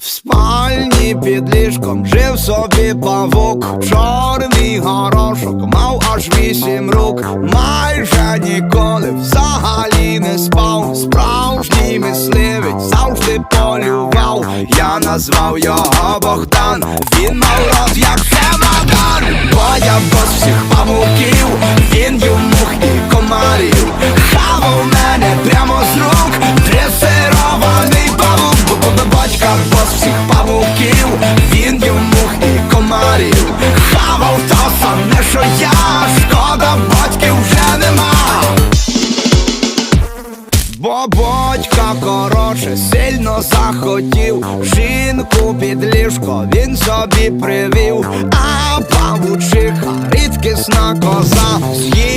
Спальні під ліжком жив собі павук, чорний горошок, мав аж вісім рук, майже ніколи взагалі не спав. Справжній мисливець завжди полював. Я назвав його Богдан, він мав рот, як чемодан Бо я бос всіх павуків, він їв то саме, що я, шкода батьків вже нема. Бо батька коротше сильно захотів. Жінку під ліжко він собі привів, а павучиха рідкісна коза з'їла